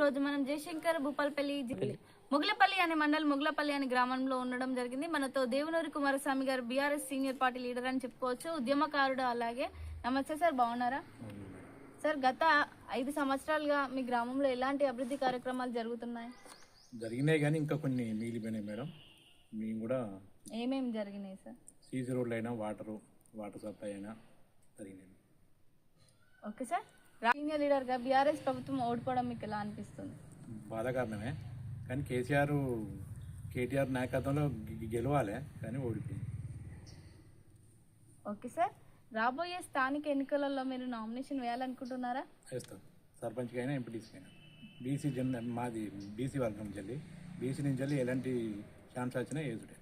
రోజు మనం జయశంకర్ భూపాల్పల్లి జిల్లా ముగ్లపల్లి అనే మండలం ముగ్లపల్లి అనే గ్రామంలో ఉండడం జరిగింది. మనతో దేవునూరి కుమారస్వామి గారు బీఆర్ఎస్ సీనియర్ పార్టీ లీడర్ అని చెప్పుకోవచ్చు. ఉద్యమకారుడు అలాగే. నమస్తే సార్ బాగున్నారా? సార్ గత ఐదు సంవత్సరాలుగా మీ గ్రామంలో ఎలాంటి అభివృద్ధి కార్యక్రమాలు జరుగుతున్నాయి? జరిగినాయి కానీ ఇంకా కొన్ని మిగిలిపోయినాయి మేడం. మేము కూడా ఏమేమి జరిగినాయి సార్? సీసీ రోడ్లు అయినా వాటరు వాటర్ సప్లై అయినా జరిగినాయి. Okay sir. సీనియర్ లీడర్గా బీఆర్ఎస్ ప్రభుత్వం ఓడిపోవడం మీకు ఎలా అనిపిస్తుంది? బాధాకరణమే కానీ కేసీఆర్ కేటీఆర్ నాయకత్వంలో గెలవాలి కానీ ఓడిపోయింది. Okay sir. రాబోయే స్థానిక ఎన్నికలలో మీరు నామినేషన్ వేయాలనుకుంటున్నారా? వేస్తాం. సర్పంచ్కి అయినా ఎంపీటీసీకి అయినా బీసీ జన్ మాది బీసీ వర్గం నుంచి వెళ్ళి బీసీ నుంచి వెళ్ళి ఎలాంటి ఛాన్స్ వచ్చినా ఏదుడే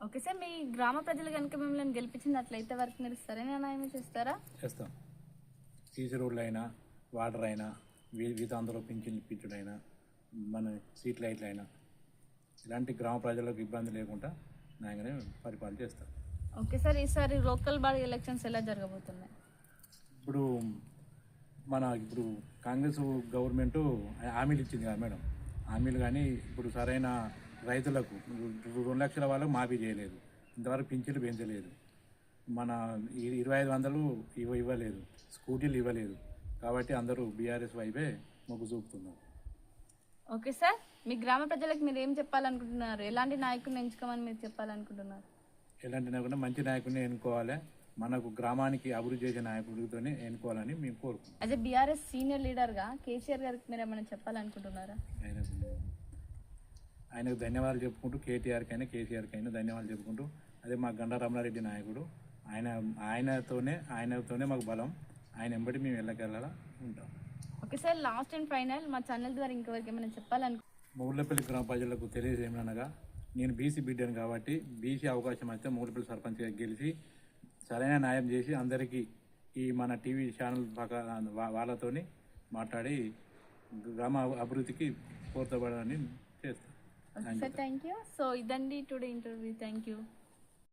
ఓకే సార్. మీ గ్రామ ప్రజలు కనుక మిమ్మల్ని గెలిపించినట్లయితే వారికి మీరు సరైన న్యాయం చేస్తారా? చేస్తాం సీసీ రోడ్లు అయినా వాటర్ అయినా వీ- వీతందరూ పింఛన్ ఇప్పించుడైనా మన స్ట్రీట్ లైట్లు అయినా ఇలాంటి గ్రామ ప్రజలకు ఇబ్బంది లేకుండా న్యాయంగానే పరిపాలన చేస్తాం ఓకే సార్ ఈసారి లోకల్ బాడీ ఎలక్షన్స్ ఎలా జరగబోతున్నాయి? ఇప్పుడు మన ఇప్పుడు కాంగ్రెస్ గవర్నమెంట్ హామీలు ఇచ్చింది కదా మేడం. హామీలు కానీ ఇప్పుడు సరైన రైతులకు రెండు లక్షల వాళ్ళకు మాఫీ చేయలేదు. ఇంతవరకు పింఛన్లు పెంచలేదు. మన ఇరవై ఐదు వందలు ఇవ్వ ఇవ్వలేదు. స్కూటీలు ఇవ్వలేదు. కాబట్టి అందరూ బీఆర్ఎస్ వైపే మొగ్గు చూపుతున్నారు. Okay sir. మీ గ్రామ ప్రజలకు మీరు ఏం చెప్పాలనుకుంటున్నారు? ఎలాంటి నాయకుడిని ఎంచుకోమని మీరు చెప్పాలనుకుంటున్నారు? ఎలాంటి నాయకుడిని? మంచి నాయకుడిని ఎన్నుకోవాలి? మనకు గ్రామానికి అభివృద్ధి చేసే నాయకుడితోనే ఎన్నుకోవాలని మేము కోరుకుంటున్నాం. యాజ్ ఎ బీఆర్ఎస్ సీనియర్ లీడర్గా కేసీఆర్ గారికి మీరు ఏమైనా చెప్పాలనుకుంటున్నారా? ఆయన ఆయనకు ధన్యవాదాలు చెప్పుకుంటూ కేటీఆర్కి అయినా కేసీఆర్కి అయినా ధన్యవాదాలు చెప్పుకుంటూ అదే మా గండా రమణారెడ్డి నాయకుడు ఆయన ఆయనతోనే ఆయనతోనే మాకు బలం. ఆయన ఎంబడి మేము వెళ్ళకెళ్ళాలా ఉంటాం. Okay sir last and final మా ఛానల్ ద్వారా ఇంకెవరికి ఏమైనా చెప్పాలనుకుంటున్నారు మూలపల్లి గ్రామ ప్రజలకు తెలియజేయమనగా నేను బీసీ బిడ్డను కాబట్టి బీసీ అవకాశం అయితే మూలపల్లి సర్పంచ్గా గెలిచి సరైన న్యాయం చేసి అందరికీ ఈ మన టీవీ ఛానల్ వాళ్ళతోని మాట్లాడి గ్రామ అభివృద్ధికి పూర్తపడాలని చేస్తాను థ్యాంక్ యూ. సో ఇదండి టుడే ఇంటర్వ్యూ. Thank you.